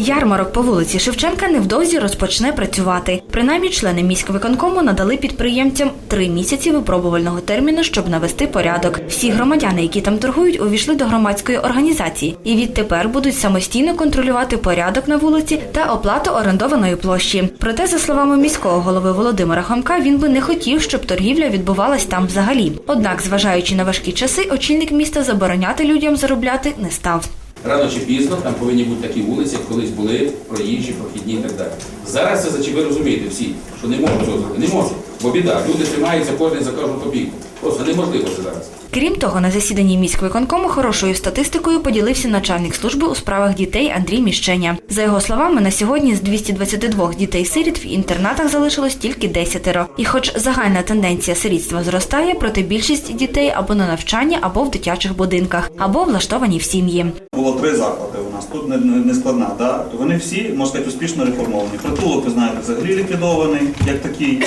Ярмарок по вулиці Шевченка невдовзі розпочне працювати. Принаймні, члени міськвиконкому надали підприємцям три місяці випробувального терміну, щоб навести порядок. Всі громадяни, які там торгують, увійшли до громадської організації і відтепер будуть самостійно контролювати порядок на вулиці та оплату орендованої площі. Проте, за словами міського голови Володимира Хомка, він би не хотів, щоб торгівля відбувалась там взагалі. Однак, зважаючи на важкі часи, очільник міста забороняти людям заробляти не став. Рано чи пізно там повинні бути такі вулиці, як колись були проїжджі, прохідні і так далі. Зараз це ви розумієте всі, що не можуть цього зробити. Не можуть. Бо біда, люди тримаються кожен за кожну копійку. Просто неможливо це зараз. Крім того, на засіданні міськвиконкому хорошою статистикою поділився начальник служби у справах дітей Андрій Міщеня. За його словами, на сьогодні з 222 дітей-сиріт в інтернатах залишилось тільки десятеро. І хоч загальна тенденція сирітства зростає, проте більшість дітей або на навчанні, або в дитячих будинках, або влаштовані в сім'ї. Було три заклади у нас. Тут не, не складна. Да? Вони всі, можна сказати, успішно реформовані. Притулок, ви знаєте, взагалі ліквідований як такий.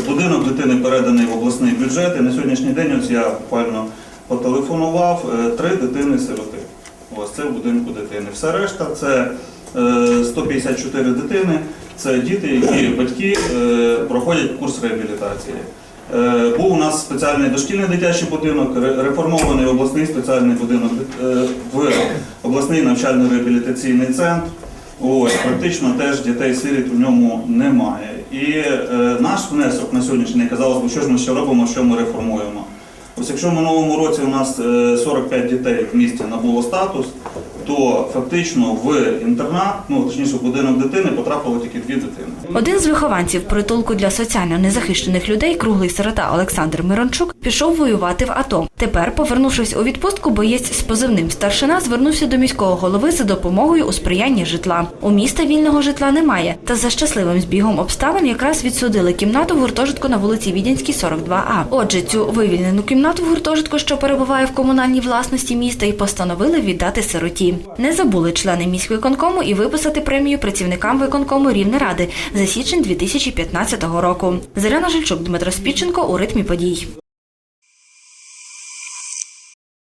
Будинок дитини переданий в обласний бюджет. І на сьогоднішній день ось я буквально потелефонував е, три дитини-сироти. Ось це в будинку дитини. Все решта це е, 154 дитини. Це діти, які батьки е, проходять курс реабілітації. Е, Був у нас спеціальний дошкільний дитячий будинок, реформований обласний спеціальний будинок е, в обласний навчально-реабілітаційний центр. Ось практично теж дітей-сиріт у ньому немає. І е, наш внесок на сьогоднішній казалось би, що ж ми ще робимо, що ми реформуємо. Ось якщо в минулому році у нас е, 45 дітей в місті набуло статус, то фактично в інтернат, ну точніше в будинок дитини, потрапило тільки дві дитини. Один з вихованців притулку для соціально незахищених людей, круглий сирота Олександр Мирончук, пішов воювати в АТО. Тепер, повернувшись у відпустку, боєць з позивним старшина звернувся до міського голови за допомогою у сприянні житла. У міста вільного житла немає. Та за щасливим збігом обставин якраз відсудили кімнату в гуртожитку на вулиці Відянській, 42А. Отже, цю вивільнену кімнату в гуртожитку, що перебуває в комунальній власності міста, і постановили віддати сироті. Не забули члени міськвиконкому і виписати премію працівникам виконкому Рівнеради за січень 2015 року. Заряна Жильчук, Дмитро Спіченко у ритмі подій.